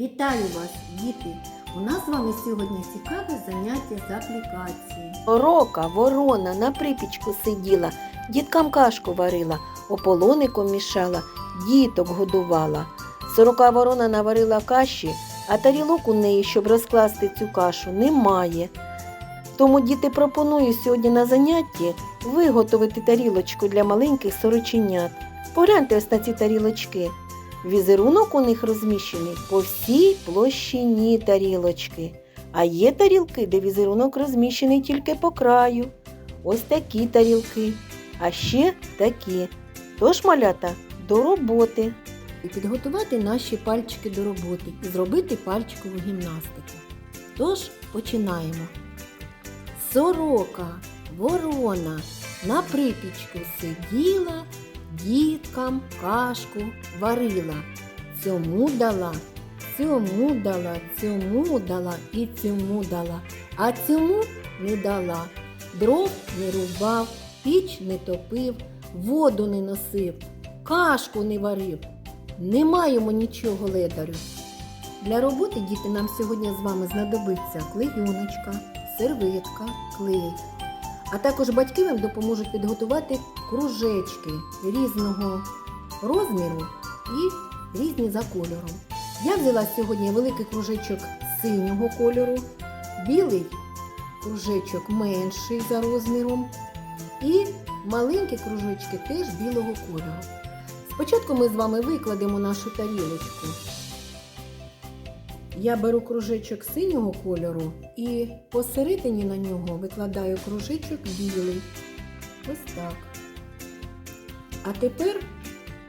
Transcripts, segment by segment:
Вітаю вас, діти! У нас з вами сьогодні цікаве заняття з аплікації. Сорока, ворона на припічку сиділа, діткам кашку варила, ополоником мішала, діток годувала. Сорока ворона наварила каші, а тарілок у неї, щоб розкласти цю кашу, немає. Тому діти пропоную сьогодні на занятті виготовити тарілочку для маленьких сороченят. Погляньте ось на ці тарілочки. Візерунок у них розміщений по всій площині тарілочки. А є тарілки, де візерунок розміщений тільки по краю. Ось такі тарілки, а ще такі. Тож, малята, до роботи. І підготувати наші пальчики до роботи і зробити пальчикову гімнастику. Тож починаємо. Сорока, ворона на припічку сиділа, діткам кашку варила. Цьому дала, цьому дала, цьому дала і цьому дала, а цьому не дала. Дров не рубав, піч не топив, воду не носив, кашку не варив. Не маємо нічого ледарю. Для роботи діти нам сьогодні з вами знадобиться клейоночка, серветка, клей. А також батьки вам допоможуть підготувати кружечки різного розміру і різні за кольором. Я взяла сьогодні великий кружечок синього кольору, білий кружечок менший за розміром і маленькі кружечки теж білого кольору. Спочатку ми з вами викладемо нашу тарілочку. Я беру кружечок синього кольору і посередині на нього викладаю кружечок білий. Ось так. А тепер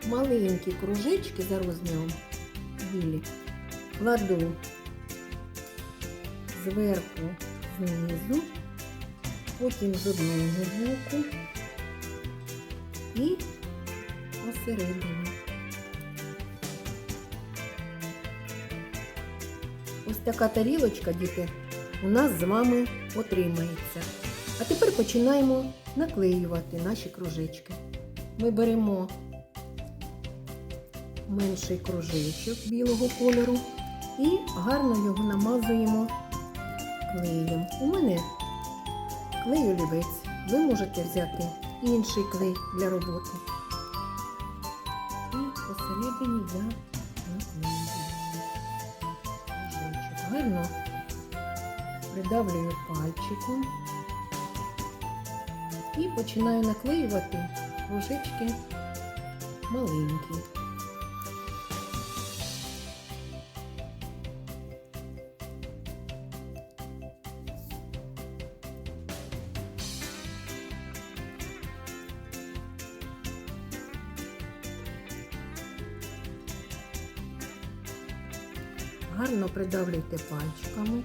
маленькі кружечки за розміром білі кладу зверху знизу, потім з одного боку і посередині. Ось така тарілочка, діти, у нас з вами отримається. А тепер починаємо наклеювати наші кружечки. Ми беремо менший кружечок білого кольору і гарно його намазуємо клеєм. У мене клей олівець. Ви можете взяти інший клей для роботи. І посередині я кружечок. Гарно придавлюю пальчиком і починаю наклеювати кружечки маленькі. Гарно придавлюйте пальчиками.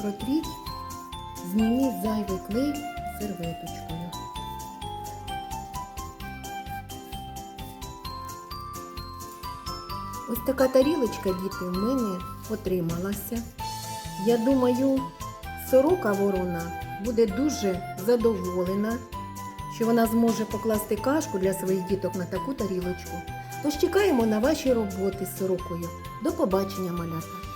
Протріть Зніміть зайвий клей серветочкою. Ось така тарілочка, діти, в мене отрималася. Я думаю, сорока ворона буде дуже задоволена, що вона зможе покласти кашку для своїх діток на таку тарілочку. Тож чекаємо на ваші роботи з сорокою. До побачення, малята!